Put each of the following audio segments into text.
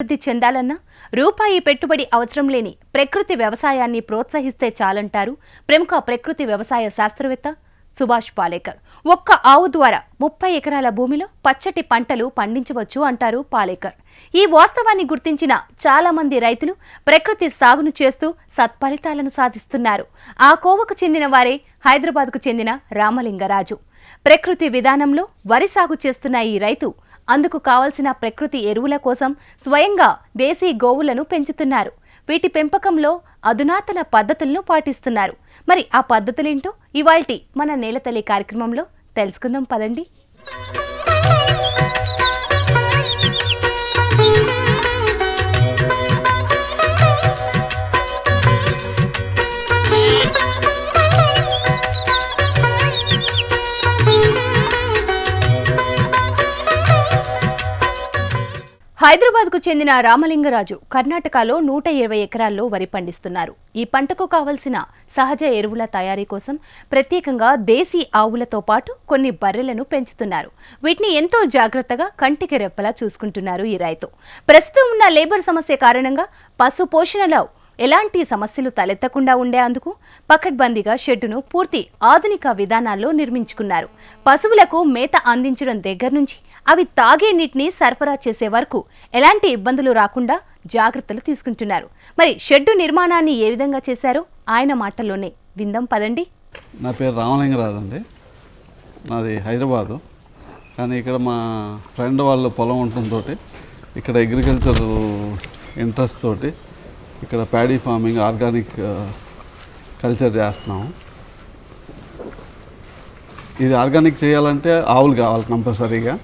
అభివృద్ధి చెందాలన్నా రూపాయి పెట్టుబడి అవసరం లేని ప్రకృతి వ్యవసాయాన్ని ప్రోత్సహిస్తే చాలంటారు ప్రముఖ ప్రకృతి వ్యవసాయ శాస్త్రవేత్త సుభాష్ పాలేకర్. ఒక్క ఆవు ద్వారా ముప్పై ఎకరాల భూమిలో పచ్చటి పంటలు పండించవచ్చు అంటారు పాలేకర్. ఈ వాస్తవాన్ని గుర్తించిన చాలా మంది రైతులు ప్రకృతి సాగును చేస్తూ సత్ఫలితాలను సాధిస్తున్నారు. ఆ కోవకు చెందిన వారే హైదరాబాద్కు చెందిన రామలింగరాజు. ప్రకృతి విధానంలో వరి సాగు చేస్తున్న ఈ రైతు అందుకు కావలసిన ప్రకృతి ఎరువుల కోసం స్వయంగా దేశీ గోవులను పెంచుతున్నారు. వీటి పెంపకంలో అధునాతన పద్ధతులను పాటిస్తున్నారు. మరి ఆ పద్ధతులేంటో ఇవాల్టి మన నేలతల్లి కార్యక్రమంలో తెలుసుకుందాం పదండి. హైదరాబాద్కు చెందిన రామలింగరాజు కర్ణాటకలో నూట ఇరవై ఎకరాల్లో వరి పండిస్తున్నారు. ఈ పంటకు కావలసిన సహజ ఎరువుల తయారీ కోసం ప్రత్యేకంగా దేశీ ఆవులతో పాటు కొన్ని బర్రెలను పెంచుతున్నారు. వీటిని ఎంతో జాగ్రత్తగా కంటికి రెప్పలా చూసుకుంటున్నారు ఈ రైతు. ప్రస్తుతం ఉన్న లేబర్ సమస్య కారణంగా పశు పోషణలో ఎలాంటి సమస్యలు తలెత్తకుండా ఉండేందుకు పకడ్బందీగా షెడ్డును పూర్తి ఆధునిక విధానాల్లో నిర్మించుకున్నారు. పశువులకు మేత అందించడం దగ్గర నుంచి అవి తాగే నీటిని సరఫరా చేసే వరకు ఎలాంటి ఇబ్బందులు రాకుండా జాగ్రత్తలు తీసుకుంటున్నారు. మరి షెడ్డు నిర్మాణాన్ని ఏ విధంగా చేశారో? ఆయన మాటల్లోనే విందం పదండి. నా పేరు రామలింగరాజు అండి నాది హైదరాబాదు. కానీ ఇక్కడ మా ఫ్రెండ్ వాళ్ళ పొలం ఉంటుందో ఇక్కడ అగ్రికల్చర్ ఇంట్రెస్ట్ తోటి ఇక్కడ ప్యాడీ ఫార్మింగ్ ఆర్గానిక్ కల్చర్ చేస్తున్నాము. ఇది ఆర్గానిక్ చేయాలంటే ఆవులు కావాలి కంపల్సరీగా.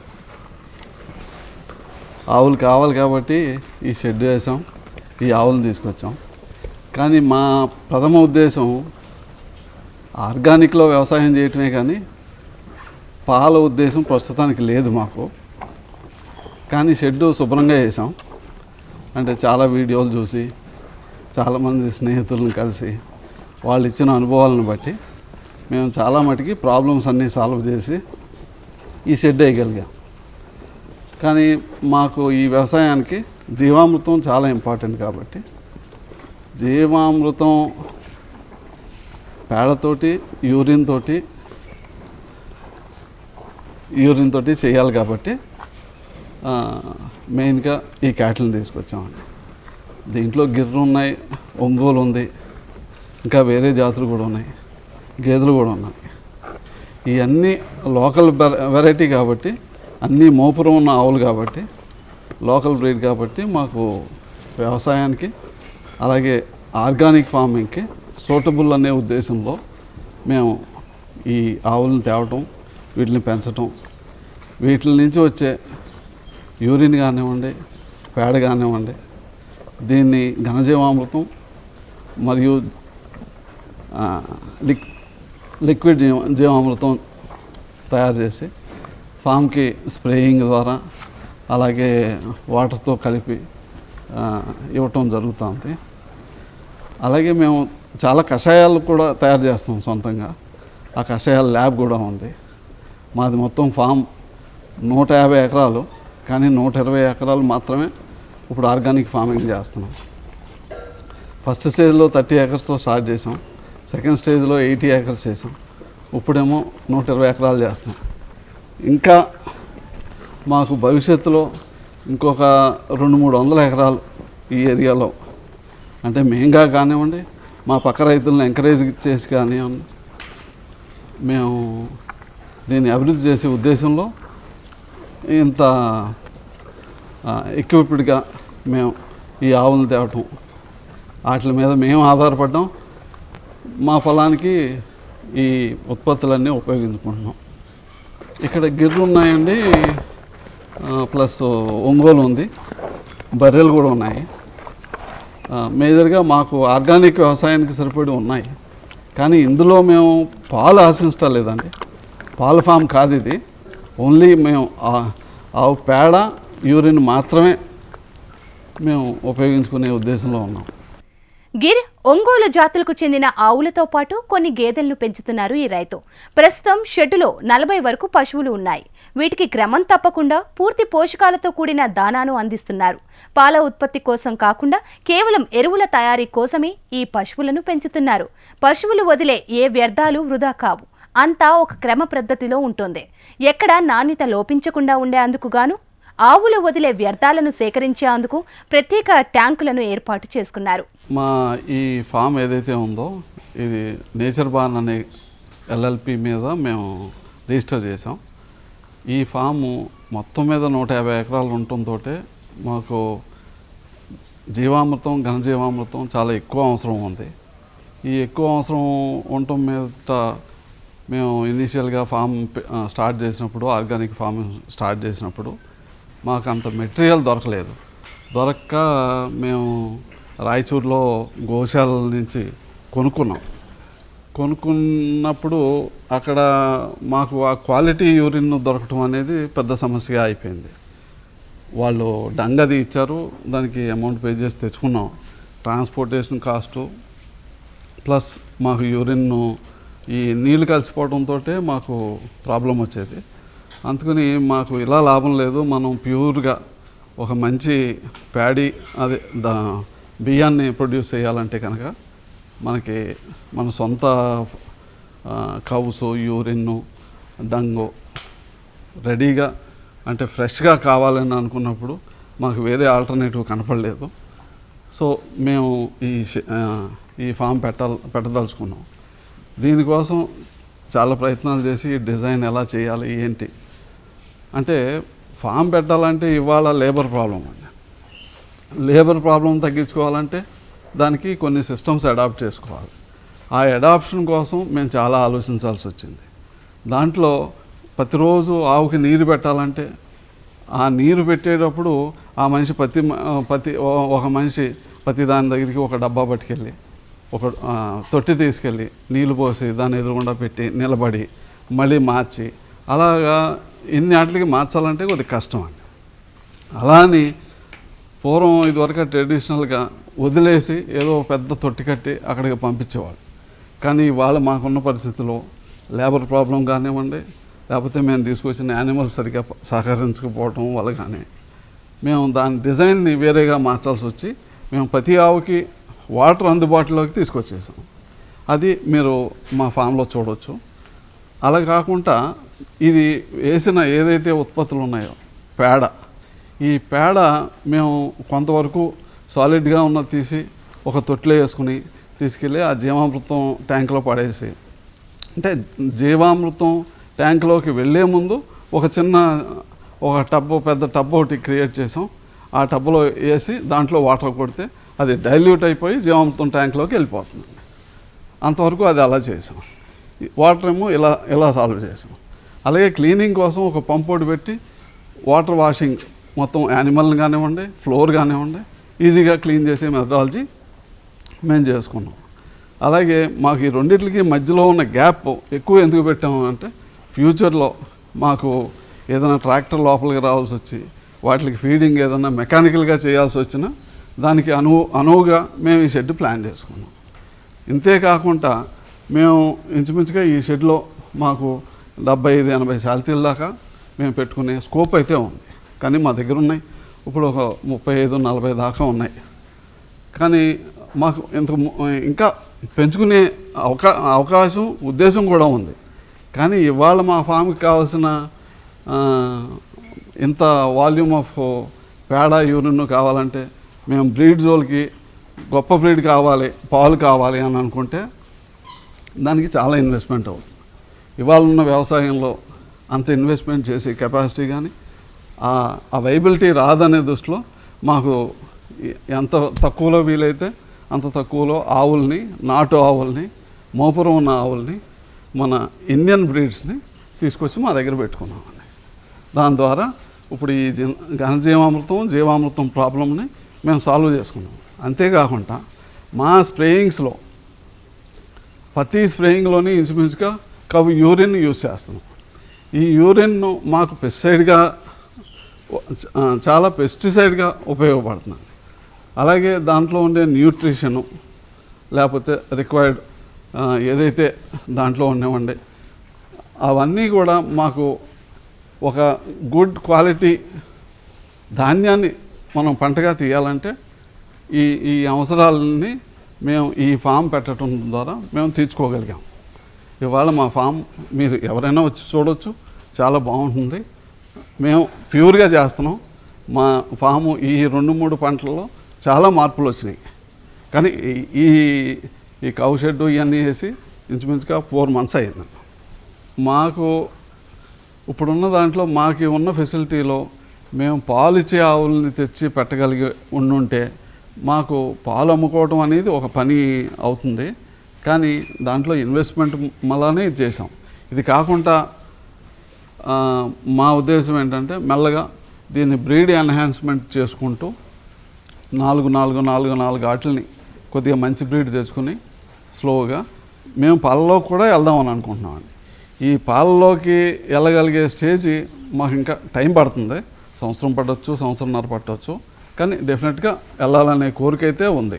ఆవులు కావాలి కాబట్టి ఈ షెడ్ వేసాం ఈ ఆవులను తీసుకొచ్చాం. కానీ మా ప్రథమ ఉద్దేశం ఆర్గానిక్లో వ్యవసాయం చేయటమే కానీ పాల ఉద్దేశం ప్రస్తుతానికి లేదు మాకు. కానీ షెడ్డు శుభ్రంగా వేసాం. అంటే చాలా వీడియోలు చూసి చాలామంది స్నేహితులను కలిసి వాళ్ళు ఇచ్చిన అనుభవాలను బట్టి మేము చాలా మటుకి ప్రాబ్లమ్స్ అన్నీ సాల్వ్ చేసి ఈ షెడ్ వేయగలిగాం. కానీ మాకు ఈ వ్యవసాయానికి జీవామృతం చాలా ఇంపార్టెంట్ కాబట్టి జీవామృతం పేడతోటి యూరిన్ తోటి యూరిన్ తోటి చేయాలి కాబట్టి మెయిన్గా ఈ క్యాటిల్ని తీసుకొచ్చామండి. దీంట్లో గిర్రు ఉన్నాయి ఒంగోలు ఉంది ఇంకా వేరే జాతులు కూడా ఉన్నాయి గేదెలు కూడా ఉన్నాయి. ఇవన్నీ లోకల్ వెరైటీ కాబట్టి అన్నీ మోపురం ఉన్న ఆవులు కాబట్టి లోకల్ బ్రీడ్ కాబట్టి మాకు వ్యవసాయానికి అలాగే ఆర్గానిక్ ఫార్మింగ్కి సూటబుల్ అనే ఉద్దేశంలో మేము ఈ ఆవులను తేవటం వీటిని పెంచటం వీటి నుంచి వచ్చే యూరిన్ కానివ్వండి పేడ కానివ్వండి దీన్ని ఘనజీవామృతం మరియు లిక్ లిక్విడ్ జీవ జీవామృతం తయారు చేసి ఫామ్కి స్ప్రేయింగ్ ద్వారా అలాగే వాటర్తో కలిపి ఇవ్వటం జరుగుతుంది. అలాగే మేము చాలా కషాయాలు కూడా తయారు చేస్తాం సొంతంగా. ఆ కషాయాల ల్యాబ్ కూడా ఉంది. మాది మొత్తం ఫామ్ నూట యాభై ఎకరాలు కానీ నూట ఇరవై ఎకరాలు మాత్రమే ఇప్పుడు ఆర్గానిక్ ఫార్మింగ్ చేస్తున్నాం. ఫస్ట్ స్టేజ్లో థర్టీ ఏకర్స్తో స్టార్ట్ చేసాం సెకండ్ స్టేజ్లో ఎయిటీ ఏకర్స్ చేసాం ఇప్పుడేమో నూట ఇరవై ఎకరాలు చేస్తున్నాం. ఇంకా మాకు భవిష్యత్తులో ఇంకొక రెండు మూడు వందల ఎకరాలు ఈ ఏరియాలో అంటే మేంగా కానివ్వండి మా పక్క రైతులను ఎంకరేజ్ చేసి కానివ్వండి మేము దీన్ని అభివృద్ధి చేసే ఉద్దేశంలో ఇంత ఎక్విప్డ్గా మేము ఈ ఆవులను తేవటం. వాటి మీద మేము ఆధారపడ్డాం. మా పొలానికి ఈ ఉత్పత్తులన్నీ ఉపయోగించుకుంటున్నాం. ఇక్కడ గిర్రు ఉన్నాయండి. ప్లస్ ఒంగోలు ఉంది. బర్రెలు కూడా ఉన్నాయి. మేజర్గా మాకు ఆర్గానిక్ వ్యవసాయానికి సరిపడి ఉన్నాయి. కానీ ఇందులో మేము పాలు ఆశించలేదండి. పాల ఫామ్ కాదు ఇది. ఓన్లీ మేము ఆవు పేడ యూరిన్ మాత్రమే మేము ఉపయోగించుకునే ఉద్దేశంలో ఉన్నాం. గిర్ ఒంగోలు జాతులకు చెందిన ఆవులతో పాటు కొన్ని గేదెలను పెంచుతున్నారు ఈ రైతు. ప్రస్తుతం షెడ్డులో నలభై వరకు పశువులు ఉన్నాయి. వీటికి క్రమం తప్పకుండా పూర్తి పోషకాలతో కూడిన దానాను అందిస్తున్నారు. పాల ఉత్పత్తి కోసం కాకుండా కేవలం ఎరువుల తయారీ కోసమే ఈ పశువులను పెంచుతున్నారు. పశువులు వదిలే ఏ వ్యర్థాలు వృధా కావు. అంతా ఒక క్రమ పద్ధతిలో ఉంటుంది. ఎక్కడ నాణ్యత లోపించకుండా ఉండేందుకు గాను ఆవులు వదిలే వ్యర్థాలను సేకరించేందుకు ప్రత్యేక ట్యాంకులను ఏర్పాటు చేసుకున్నారు. మా ఈ ఫామ్ ఏదైతే ఉందో ఇది నేచర్ బార్న్ అనే ఎల్ఎల్పి మీద మేము రిజిస్టర్ చేసాం ఈ ఫాము మొత్తం మీద నూట యాభై ఎకరాలు ఉండటంతో మాకు జీవామృతం ఘనజీవామృతం చాలా ఎక్కువ అవసరం ఉంది. ఈ ఎక్కువ అవసరం ఉండటం మీద మేము ఇనీషియల్గా ఫామ్ స్టార్ట్ చేసినప్పుడు ఆర్గానిక్ ఫామ్ స్టార్ట్ చేసినప్పుడు మాకు అంత మెటీరియల్ దొరకలేదు. దొరక్క మేము రాయచూరులో గోశాల నుంచి కొనుక్కున్నాం. కొనుక్కున్నప్పుడు అక్కడ మాకు ఆ క్వాలిటీ యూరిన్ దొరకటం అనేది పెద్ద సమస్యగా అయిపోయింది. వాళ్ళు డంగది ఇచ్చారు దానికి అమౌంట్ పే చేసి తెచ్చుకున్నాం. ట్రాన్స్పోర్టేషన్ కాస్టు ప్లస్ మాకు యూరిన్ ఈ నీళ్ళు కలిసిపోవడంతో మాకు ప్రాబ్లం వచ్చేది. అందుకని మాకు ఇలా లాభం లేదు మనం ప్యూర్గా ఒక మంచి ప్యాడీ అదే దా బియ్యాన్ని ప్రొడ్యూస్ చేయాలంటే కనుక మనకి మన సొంత కౌసు యూరిన్ డంగు రెడీగా అంటే ఫ్రెష్గా కావాలని అనుకున్నప్పుడు మాకు వేరే ఆల్టర్నేటివ్ కనపడలేదు. సో మేము ఈ ఈ ఫామ్ పెట్టాల పెట్టదలుచుకున్నాం. దీనికోసం చాలా ప్రయత్నాలు చేసి డిజైన్ ఎలా చేయాలి ఏంటి? అంటే ఫామ్ పెట్టాలంటే ఇవాళ లేబర్ ప్రాబ్లం అండి. లేబర్ ప్రాబ్లం తగ్గించుకోవాలంటే దానికి కొన్ని సిస్టమ్స్ అడాప్ట్ చేసుకోవాలి. ఆ అడాప్షన్ కోసం మేము చాలా ఆలోచించాల్సి వచ్చింది. దాంట్లో ప్రతిరోజు ఆవుకి నీరు పెట్టాలంటే ఆ నీరు పెట్టేటప్పుడు ఆ మనిషి ప్రతి ప్రతి ఒక మనిషి ప్రతి దాని దగ్గరికి ఒక డబ్బా పట్టుకెళ్ళి ఒక తొట్టి తీసుకెళ్ళి నీళ్ళు పోసి దాన్ని ఎదురుగుండా పెట్టి నిలబడి మళ్ళీ మార్చి అలాగా ఇన్ని ఆటలకి మార్చాలంటే కొద్దిగా కష్టం అండి. అలా అని పూర్వం ఇదివరకు ట్రెడిషనల్గా వదిలేసి ఏదో పెద్ద తొట్టి కట్టి అక్కడికి పంపించేవాళ్ళు. కానీ ఇవాళ మాకున్న పరిస్థితిలో లేబర్ ప్రాబ్లం కానివ్వండి లేకపోతే మేము తీసుకొచ్చిన యానిమల్స్ సరిగ్గా సహకరించకపోవటం వల్ల కానీ మేము దాని డిజైన్ని వేరేగా మార్చాల్సి వచ్చి మేము ప్రతి ఆవుకి వాటర్ అందుబాటులోకి తీసుకొచ్చేసాం. అది మీరు మా ఫామ్లో చూడవచ్చు అలా కాకుండా ఇది వేసిన ఏదైతే ఉత్పత్తులు ఉన్నాయో పేడ ఈ పేడ మేము కొంతవరకు సాలిడ్గా ఉన్నది తీసి ఒక తొట్టిలో వేసుకుని తీసుకెళ్ళి ఆ జీవామృతం ట్యాంక్లో పడేసి అంటే జీవామృతం ట్యాంక్లోకి వెళ్ళే ముందు ఒక చిన్న ఒక టబ్ పెద్ద టబ్ ఒకటి క్రియేట్ చేసాం. ఆ టబ్లో వేసి దాంట్లో వాటర్ కొడితే అది డైల్యూట్ అయిపోయి జీవామృతం ట్యాంక్లోకి వెళ్ళిపోతుంది. అంతవరకు అది అలా చేసాం. వాటర్ ఏమో ఇలా ఇలా సాల్వ్ చేసాం. అలాగే క్లీనింగ్ కోసం ఒక పంప్ ఒకటి పెట్టి వాటర్ వాషింగ్ మొత్తం యానిమల్ని కానివ్వండి ఫ్లోర్ కానివ్వండి ఈజీగా క్లీన్ చేసే మెథడాలజీ మేము చేసుకున్నాం. అలాగే మాకు ఈ రెండింటికి మధ్యలో ఉన్న గ్యాప్ ఎక్కువ ఎందుకు పెట్టాము అంటే ఫ్యూచర్లో మాకు ఏదైనా ట్రాక్టర్ లోపలికి రావాల్సి వచ్చి వాటికి ఫీడింగ్ ఏదైనా మెకానికల్గా చేయాల్సి వచ్చినా దానికి అనువు అనువుగా మేము ఈ షెడ్ ప్లాన్ చేసుకున్నాం. ఇంతే కాకుండా మేము ఇంచుమించుగా ఈ షెడ్లో మాకు డెబ్బై ఐదు ఎనభై శాలతీల దాకా మేము పెట్టుకునే స్కోప్ అయితే ఉంది. కానీ మా దగ్గర ఉన్నాయి. ఇప్పుడు ఒక ముప్పై ఐదు నలభై దాకా ఉన్నాయి. కానీ మాకు ఇంత ఇంకా పెంచుకునే అవకా అవకాశం ఉద్దేశం కూడా ఉంది. కానీ ఇవాళ మా ఫామ్కి కావాల్సిన ఇంత వాల్యూమ్ ఆఫ్ పేడ యూరిన్ కావాలంటే మేము బ్రీడ్ జోల్కి గొప్ప బ్రీడ్ కావాలి పాలు కావాలి అని అనుకుంటే దానికి చాలా ఇన్వెస్ట్మెంట్ అవుతుంది. ఇవాళ ఉన్న వ్యవసాయంలో అంత ఇన్వెస్ట్మెంట్ చేసే కెపాసిటీ కానీ ఆ వైబిలిటీ రాదనే దృష్టిలో మాకు ఎంత తక్కువలో వీలైతే అంత తక్కువలో ఆవుల్ని నాటు ఆవుల్ని మోపురం ఉన్న ఆవుల్ని మన ఇండియన్ బ్రీడ్స్ని తీసుకొచ్చి మా దగ్గర పెట్టుకున్నామండి. దాని ద్వారా ఇప్పుడు ఈ జీ ఘనజీవామృతం జీవామృతం ప్రాబ్లమ్ని మేము సాల్వ్ చేసుకున్నాం. అంతేకాకుండా మా స్ప్రేయింగ్స్లో ప్రతి స్ప్రేయింగ్లోని ఇంచుమించుగా కవి యూరిన్ యూజ్ చేస్తున్నాం. ఈ యూరిన్ మాకు పెస్టిసైడ్గా చాలా పెస్టిసైడ్గా ఉపయోగపడుతుంది. అలాగే దాంట్లో ఉండే న్యూట్రిషను లేకపోతే రిక్వైర్డ్ ఏదైతే దాంట్లో ఉండేవండి అవన్నీ కూడా మాకు ఒక గుడ్ క్వాలిటీ ధాన్యాన్ని మనం పంటగా తీయాలంటే ఈ ఈ అవసరాలని మేము ఈ ఫామ్ పెట్టడం ద్వారా మేము తీర్చుకోగలిగాం. ఇవాళ మా ఫామ్ మీరు ఎవరైనా వచ్చి చూడొచ్చు చాలా బాగుంటుంది. మేము ప్యూర్గా చేస్తున్నాం. మా ఫాము ఈ రెండు మూడు పంటల్లో చాలా మార్పులు వచ్చినాయి. కానీ ఈ- ఈ ఈ కౌ ఇవన్నీ వేసి ఇంచుమించుగా ఫోర్ మంత్స్ అయింది. మాకు ఇప్పుడున్న దాంట్లో మాకు ఉన్న ఫెసిలిటీలో మేము పాలు ఇచ్చే ఆవుల్ని తెచ్చి పెట్టగలిగి ఉండుంటే మాకు పాలు అమ్ముకోవడం అనేది ఒక పని అవుతుంది. కానీ దాంట్లో ఇన్వెస్ట్మెంట్ మళ్ళానే ఇది చేసాం ఇది కాకుండా మా ఉద్దేశం ఏంటంటే మెల్లగా దీన్ని బ్రీడ్ ఎన్హాన్స్మెంట్ చేసుకుంటూ నాలుగు నాలుగు నాలుగు నాలుగు ఆటల్ని కొద్దిగా మంచి బ్రీడ్ తెచ్చుకుని స్లోగా మేము పాలలో కూడా వెళ్దామని అనుకుంటున్నామండి. ఈ పాలలోకి వెళ్ళగలిగే స్టేజ్ మాకు ఇంకా టైం పడుతుంది. సంవత్సరం పట్టవచ్చు సంవత్సరంన్నర పట్టవచ్చు కానీ డెఫినెట్గా వెళ్ళాలనే కోరిక అయితే ఉంది.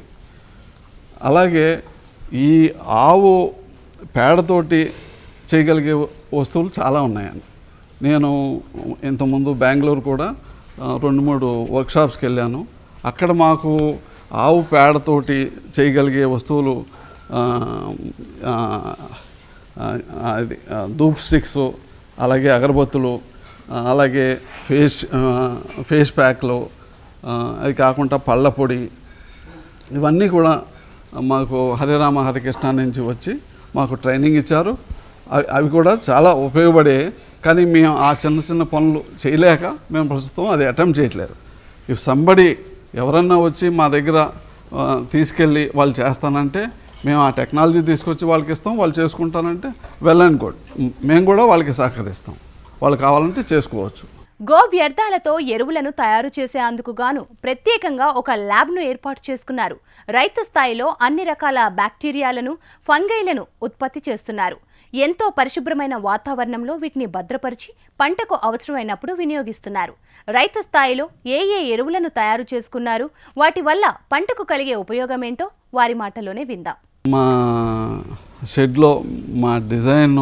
అలాగే ఈ ఆవు పేడతోటి చేయగలిగే వస్తువులు చాలా ఉన్నాయండి. నేను ఇంతకుముందు బెంగళూరు కూడా రెండు మూడు వర్క్షాప్స్కి వెళ్ళాను. అక్కడ మాకు ఆవు పేడతోటి చేయగలిగే వస్తువులు అది ధూప్ స్టిక్స్ అలాగే అగరబత్తులు అలాగే ఫేస్ ఫేస్ ప్యాక్లు అది కాకుండా పళ్ళ పొడి ఇవన్నీ కూడా మాకు హరిరామ హరికృష్ణ నుంచి వచ్చి మాకు ట్రైనింగ్ ఇచ్చారు. అవి అవి కూడా చాలా ఉపయోగపడే కానీ మేము ఆ చిన్న చిన్న పనులు చేయలేక మేము ప్రస్తుతం అది అటెంప్ట్ చేయట్లేదు. ఇఫ్ సంబడి ఎవరన్నా వచ్చి మా దగ్గర తీసుకెళ్ళి వాళ్ళు చేస్తానంటే మేము ఆ టెక్నాలజీ తీసుకొచ్చి వాళ్ళకి ఇస్తాం వాళ్ళు చేసుకుంటానంటే వెల్ అండ్ గుడ్ మేము కూడా వాళ్ళకి సహకరిస్తాం. వాళ్ళు కావాలంటే చేసుకోవచ్చు. గో వ్యర్థాలతో ఎరువులను తయారు చేసేందుకు గాను ప్రత్యేకంగా ఒక ల్యాబ్ను ఏర్పాటు చేసుకున్నారు. రైతు స్థాయిలో అన్ని రకాల బ్యాక్టీరియాలను ఫంగైలను ఉత్పత్తి చేస్తున్నారు. ఎంతో పరిశుభ్రమైన వాతావరణంలో వీటిని భద్రపరిచి పంటకు అవసరమైనప్పుడు వినియోగిస్తున్నారు. రైతు స్థాయిలో ఏ ఏ ఎరువులను తయారు చేసుకున్నారు? వాటి వల్ల పంటకు కలిగే ఉపయోగం ఏంటో వారి మాటలోనే విందాం. మా షెడ్లో మా డిజైన్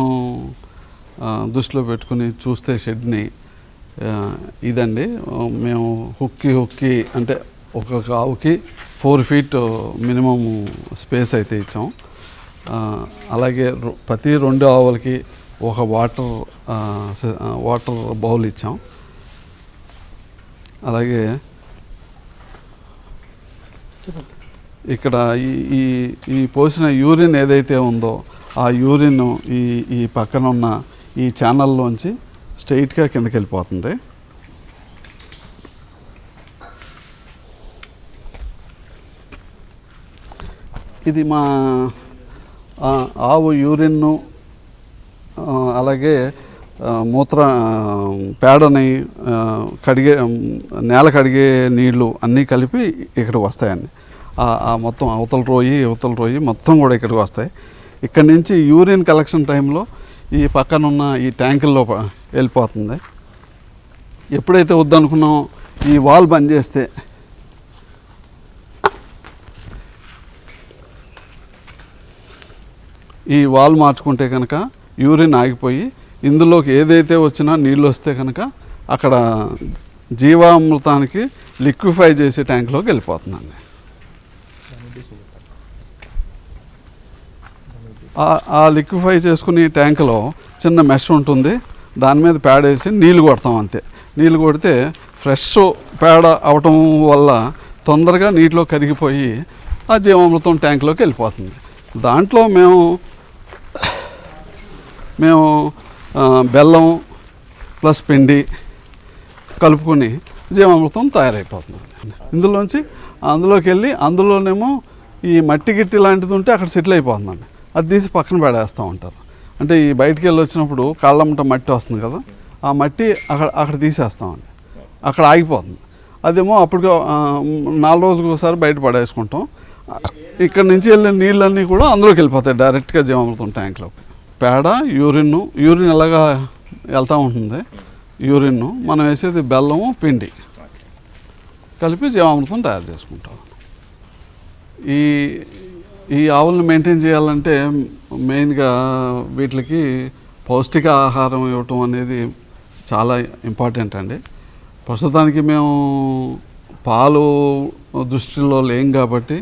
దృష్టిలో పెట్టుకుని చూస్తే షెడ్ని ఇదండి. మేము హుక్కి హుక్కి అంటే ఒక్కొక్క ఆవుకి ఫోర్ ఫీట్ మినిమం స్పేస్ అయితే ఇచ్చాం. అలాగే ప్రతి రెండు ఆవులకి ఒక వాటర్ వాటర్ బౌల్ ఇచ్చాం. అలాగే ఇక్కడ ఈ ఈ ఈ పోసిన యూరిన్ ఏదైతే ఉందో ఆ యూరిన్ ఈ ఈ పక్కన ఉన్న ఈ ఛానల్లోంచి స్ట్రైట్గా కిందకి వెళ్ళిపోతుంది. ఇది మా ఆవు యూరిన్ను అలాగే మూత్ర పేడని కడిగే నేల కడిగే నీళ్ళు అన్నీ కలిపి ఇక్కడికి వస్తాయండి. ఆ- మొత్తం అవతల రోయి ఇవతల రోయి మొత్తం కూడా ఇక్కడికి వస్తాయి. ఇక్కడ నుంచి యూరిన్ కలెక్షన్ టైంలో ఈ పక్కన ఉన్న ఈ ట్యాంకుల్లో వెళ్ళిపోతుంది. ఎప్పుడైతే వద్దనుకున్నామో ఈ వాల్ బంద్ చేస్తే ఈ వాల్ మార్చుకుంటే కనుక యూరిన్ ఆగిపోయి ఇందులోకి ఏదైతే వచ్చినా నీళ్ళు వస్తే కనుక అక్కడ జీవామృతానికి లిక్విఫై చేసే ట్యాంక్లోకి వెళ్ళిపోతుందండి. ఆ- లిక్విఫై చేసుకునే ట్యాంకులో చిన్న మెష్ ఉంటుంది. దాని మీద పేడ వేసి నీళ్ళు కొడతాం అంతే. నీళ్ళు కొడితే ఫ్రెష్ పేడ అవటం వల్ల తొందరగా నీటిలో కరిగిపోయి ఆ జీవామృతం ట్యాంకులోకి వెళ్ళిపోతుంది. దాంట్లో మేము మేము బెల్లం ప్లస్ పిండి కలుపుకొని జీవామృతం తయారైపోతుంది ఇందులోంచి అందులోకి వెళ్ళి అందులోనేమో ఈ మట్టి గిట్టి లాంటిది ఉంటే అక్కడ సెటిల్ అయిపోతుందండి అది తీసి పక్కన పడేస్తూ ఉంటారు. అంటే ఈ బయటికి వెళ్ళి వచ్చినప్పుడు కాళ్ళమ్మట మట్టి వస్తుంది కదా ఆ మట్టి అక్కడ అక్కడ తీసేస్తామండి అక్కడ ఆగిపోతుంది. అదేమో అప్పుడు నాలుగు రోజులకు ఒకసారి బయట పడేసుకుంటాం. ఇక్కడ నుంచి వెళ్ళే నీళ్ళన్నీ కూడా అందులోకి వెళ్ళిపోతాయి డైరెక్ట్గా జీవామృతం ట్యాంక్లోకి. పేడ యూరిన్ యూరిన్ ఎలాగా వెళ్తూ ఉంటుంది? యూరిన్ మనం వేసేది బెల్లము పిండి. కలిపి జీవామృతం తయారు చేసుకుంటాం. ఈ ఈ ఆవులను మెయింటైన్ చేయాలంటే మెయిన్గా వీటికి పౌష్టిక ఆహారం ఇవ్వటం అనేది చాలా ఇంపార్టెంట్ అండి. ప్రస్తుతానికి మేము పాలు దృష్టిలో లేం కాబట్టి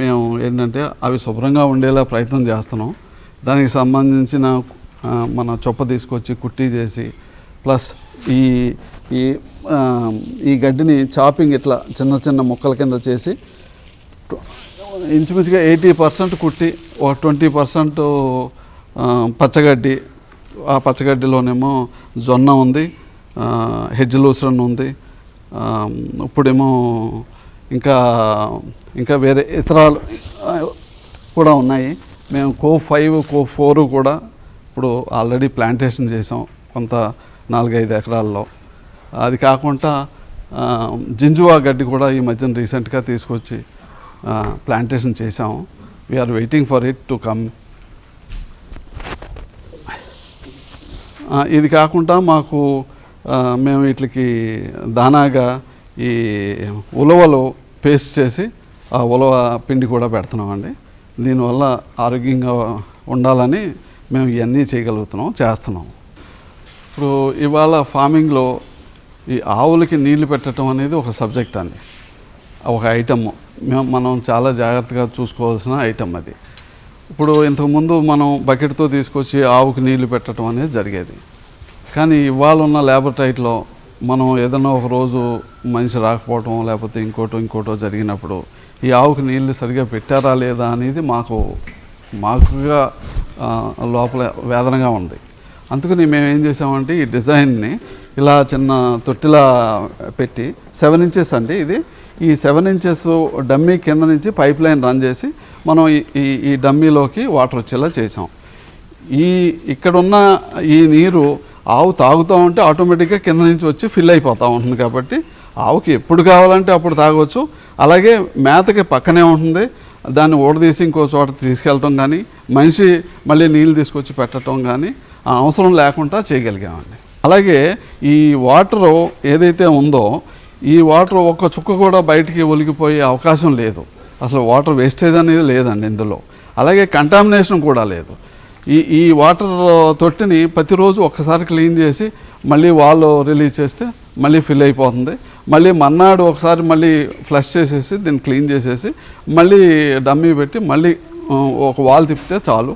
మేము ఏంటంటే అవి శుభ్రంగా ఉండేలా ప్రయత్నం చేస్తున్నాం. దానికి సంబంధించిన మన చొప్ప తీసుకొచ్చి కుట్టి చేసి ప్లస్ ఈ ఈ ఈ గడ్డిని చాపింగ్ ఇట్లా చిన్న చిన్న ముక్కల కింద చేసి ఇంచుమించుగా ఎయిటీ పర్సెంట్ కుట్టి ఒక ట్వంటీ పర్సెంట్ పచ్చగడ్డి ఆ పచ్చగడ్డిలోనేమో జొన్న ఉంది హెజ్జలూసరన్ ఉంది ఇప్పుడేమో ఇంకా ఇంకా వేరే ఇతరాలు కూడా ఉన్నాయి. మేము కో ఫైవ్ కో ఫోర్ కూడా ఇప్పుడు ఆల్రెడీ ప్లాంటేషన్ చేసాం కొంత నాలుగైదు ఎకరాల్లో. అది కాకుండా జింజువా గడ్డి కూడా ఈ మధ్యన రీసెంట్గా తీసుకొచ్చి ప్లాంటేషన్ చేసాము. We're waiting for it to come ఇది కాకుండా మాకు మేము వీటికి దానాగా ఈ ఉలవలు పేస్ట్ చేసి ఆ ఉలవ పిండి కూడా పెడుతున్నామండి. దీనివల్ల ఆరోగ్యంగా ఉండాలని మేము ఇవన్నీ చేయగలుగుతున్నాం చేస్తున్నాం. ఇప్పుడు ఇవాళ ఫార్మింగ్లో ఈ ఆవులకి నీళ్ళు పెట్టడం అనేది ఒక సబ్జెక్ట్ అండి. ఒక ఐటమ్. మేము మనం చాలా జాగ్రత్తగా చూసుకోవాల్సిన ఐటమ్ అది. ఇప్పుడు ఇంతకుముందు మనం బకెట్తో తీసుకొచ్చి ఆవుకి నీళ్ళు పెట్టడం అనేది జరిగేది. కానీ ఇవాళ ఉన్న లేబర్ టైట్లో మనం ఏదైనా ఒక రోజు మనిషి రాకపోవటం లేకపోతే ఇంకోటో ఇంకోటో జరిగినప్పుడు ఈ ఆవుకి నీళ్ళు సరిగా పెట్టారా లేదా అనేది మాకు మాకుగా లోపల వేదనగా ఉంది. అందుకని మేము ఏం చేసామంటే ఈ డిజైన్ని ఇలా చిన్న తొట్టిలా పెట్టి సెవెన్ ఇంచెస్ అండి ఇది. ఈ సెవెన్ ఇంచెస్ డమ్మీ కింద నుంచి పైప్ లైన్ రన్ చేసి మనం ఈ- ఈ ఈ డమ్మీలోకి వాటర్ వచ్చేలా చేసాం ఈ ఇక్కడున్న ఈ నీరు ఆవు తాగుతూ ఉంటే ఆటోమేటిక్గా కింద నుంచి వచ్చి ఫిల్ అయిపోతూ ఉంటుంది కాబట్టి ఆవుకి ఎప్పుడు కావాలంటే అప్పుడు తాగొచ్చు. అలాగే మేతకి పక్కనే ఉంటుంది. దాన్ని ఓడదీసి ఇంకో చోట తీసుకెళ్ళటం కానీ మనిషి మళ్ళీ నీళ్ళు తీసుకొచ్చి పెట్టడం కానీ ఆ అవసరం లేకుండా చేయగలిగామండి. అలాగే ఈ వాటర్ ఏదైతే ఉందో ఈ వాటర్ ఒక్క చుక్క కూడా బయటికి ఒలిగిపోయే అవకాశం లేదు. అసలు వాటర్ వేస్టేజ్ అనేది లేదండి ఇందులో. అలాగే కంటామినేషన్ కూడా లేదు. ఈ ఈ వాటర్ తొట్టిని ప్రతిరోజు ఒక్కసారి క్లీన్ చేసి మళ్ళీ వాళ్ళు రిలీజ్ చేస్తే మళ్ళీ ఫిల్ అయిపోతుంది. మళ్ళీ మన్నాడు ఒకసారి మళ్ళీ ఫ్లష్ చేసేసి దీన్ని క్లీన్ చేసేసి మళ్ళీ డమ్మీ పెట్టి మళ్ళీ ఒక వాల్ తిప్పితే చాలు.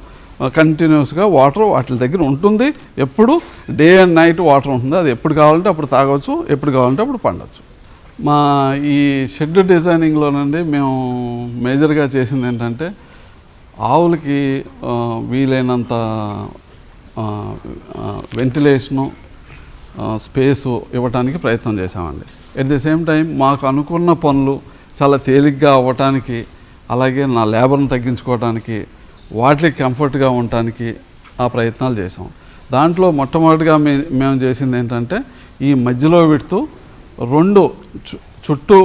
కంటిన్యూస్గా వాటర్ వాటి దగ్గర ఉంటుంది. ఎప్పుడు డే అండ్ నైట్ వాటర్ ఉంటుంది. అది ఎప్పుడు కావాలంటే అప్పుడు తాగవచ్చు ఎప్పుడు కావాలంటే అప్పుడు పండవచ్చు మా ఈ షెడ్ డిజైనింగ్లోనండి మేము మేజర్గా చేసింది ఏంటంటే ఆవులకి వీలైనంత వెంటిలేషను స్పేసు ఇవ్వడానికి ప్రయత్నం చేశామండి. ఎట్ ది సేమ్ టైం మాకు అనుకున్న పనులు చాలా తేలిగ్గా అవ్వటానికి అలాగే నా లేబర్ను తగ్గించుకోవడానికి వాటికి కంఫర్ట్గా ఉండటానికి ఆ ప్రయత్నాలు చేసాం దాంట్లో మొట్టమొదటిగా మే మేము చేసింది ఏంటంటే ఈ మధ్యలో పెడుతూ రెండు చు- చుట్టూ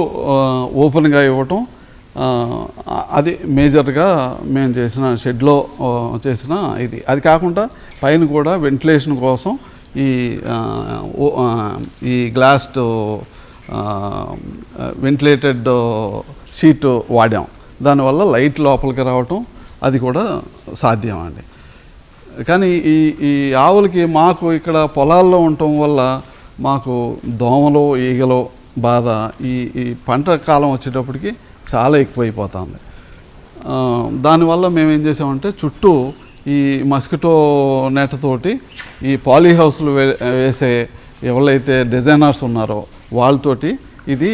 ఓపెన్గా ఇవ్వటం అది మేజర్గా మేము చేసిన షెడ్లో చేసిన ఇది. అది కాకుండా పైన కూడా వెంటిలేషన్ కోసం ఈ ఈ గ్లాస్ వెంటిలేటెడ్ షీట్ వాడాం. దానివల్ల లైట్ లోపలికి రావటం అది కూడా సాధ్యం అండి కానీ ఈ ఈ ఆవులకి మాకు ఇక్కడ పొలాల్లో ఉండటం వల్ల మాకు దోమలు ఈగలు బాధ ఈ ఈ పంట కాలం వచ్చేటప్పటికి చాలా ఎక్కువైపోతుంది. దానివల్ల మేము ఏం చేసామంటే చుట్టూ ఈ మస్కిటో నెట్ తోటి ఈ పాలీ హౌస్లు వే- వేసే ఎవరైతే డిజైనర్స్ ఉన్నారో వాళ్ళతోటి ఇది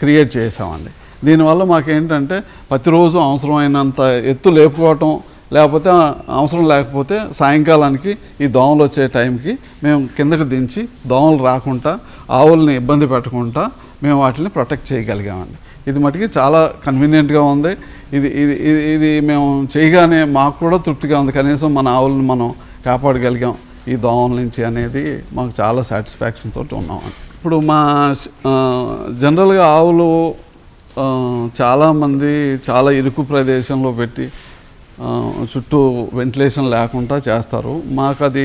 క్రియేట్ చేసామండి. దీనివల్ల మాకేంటంటే ప్రతిరోజు అవసరమైనంత ఎత్తు లేపుకోవటం లేకపోతే అవసరం లేకపోతే సాయంకాలానికి ఈ దోమలు వచ్చే టైంకి మేము కిందకి దించి దోమలు రాకుండా ఆవుల్ని ఇబ్బంది పెట్టకుండా మేము వాటిని ప్రొటెక్ట్ చేయగలిగామండి. ఇది మటుకి చాలా కన్వీనియంట్గా ఉంది. ఇది ఇది ఇది ఇది మేము చేయగానే మాకు కూడా తృప్తిగా ఉంది. కనీసం మన ఆవులను మనం కాపాడగలిగాం. ఈ దోమల నుంచి అనేది మాకు చాలా సాటిస్ఫాక్షన్ తోటి ఉన్నామండి. ఇప్పుడు మా జనరల్గా ఆవులు చాలామంది చాలా ఇరుకు ప్రదేశంలో పెట్టి చుట్టూ వెంటిలేషన్ లేకుండా చేస్తారు. మాకు అది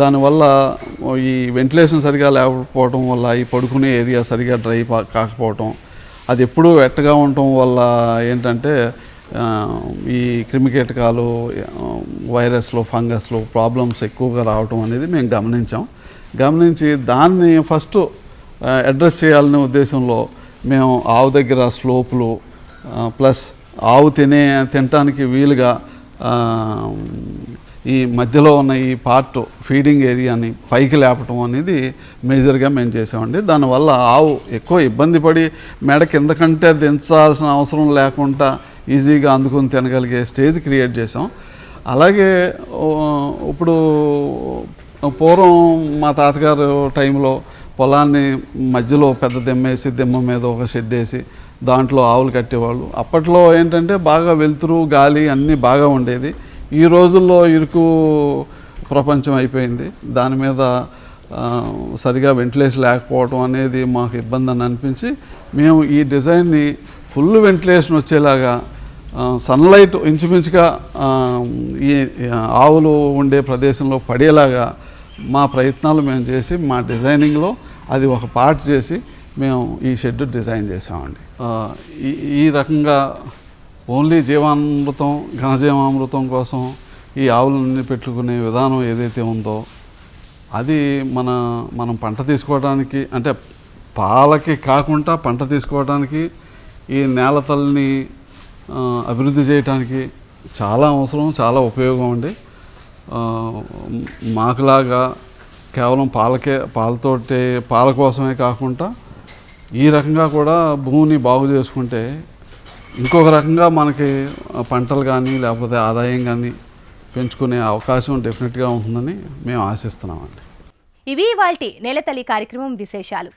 దానివల్ల ఈ వెంటిలేషన్ సరిగా లేకపోవడం వల్ల ఈ పడుకునే ఏరియా సరిగా డ్రై కాకపోవటం అది ఎప్పుడూ వెట్టగా ఉండటం వల్ల ఏంటంటే ఈ క్రిమికీటకాలు వైరస్లు ఫంగస్లు ప్రాబ్లమ్స్ ఎక్కువగా రావటం అనేది మేము గమనించాం. గమనించి దాన్ని ఫస్ట్ అడ్రస్ చేయాలనే ఉద్దేశంలో మేము ఆవు దగ్గర స్లోపులు ప్లస్ ఆవు తినే తినటానికి వీలుగా ఈ మధ్యలో ఉన్న ఈ పార్ట్ ఫీడింగ్ ఏరియాని పైకి లేపటం అనేది మేజర్గా మేము చేసామండి. దానివల్ల ఆవు ఎక్కువ ఇబ్బంది పడి మెడ కిందకంటే దించాల్సిన అవసరం లేకుండా ఈజీగా అందుకుని తినగలిగే స్టేజ్ క్రియేట్ చేసాం. అలాగే ఇప్పుడు పూర్వం మా తాతగారు టైంలో పొలాన్ని మధ్యలో పెద్ద దిమ్మేసి దిమ్మ మీద ఒక షెడ్ వేసి దాంట్లో ఆవులు కట్టేవాళ్ళు. అప్పట్లో ఏంటంటే బాగా వెలుతురు గాలి అన్నీ బాగా ఉండేది. ఈ రోజుల్లో ఇరుకు ప్రపంచం అయిపోయింది. దాని మీద సరిగా వెంటిలేషన్ లేకపోవడం అనేది మాకు ఇబ్బంది అని అనిపించి మేము ఈ డిజైన్ని ఫుల్ వెంటిలేషన్ వచ్చేలాగా సన్లైట్ ఇంచుమించుగా ఈ ఆవులు ఉండే ప్రదేశంలో పడేలాగా మా ప్రయత్నాలు మేము చేసి మా డిజైనింగ్లో అది ఒక పార్ట్ చేసి మేము ఈ షెడ్ డిజైన్ చేసామండి ఈ ఈ రకంగా ఓన్లీ జీవామృతం ఘనజీవామృతం కోసం ఈ ఆవులన్నీ పెట్టుకునే విధానం ఏదైతే ఉందో అది మన మనం పంట తీసుకోవడానికి అంటే పాలకి కాకుండా పంట తీసుకోవడానికి ఈ నేల తల్లిని అభివృద్ధి చేయడానికి చాలా అవసరం చాలా ఉపయోగం అండి. మాకులాగా కేవలం పాలకే పాలతోటే పాల కోసమే కాకుండా ఈ రకంగా కూడా భూమిని బాగు చేసుకుంటే ఇంకొక రకంగా మనకి పంటలు కానీ లేకపోతే ఆదాయం కానీ పెంచుకునే అవకాశం డెఫినెట్గా ఉంటుందని మేము ఆశిస్తున్నామండి. ఇవి వాల్టి నెలతల్లి కార్యక్రమం విశేషాలు.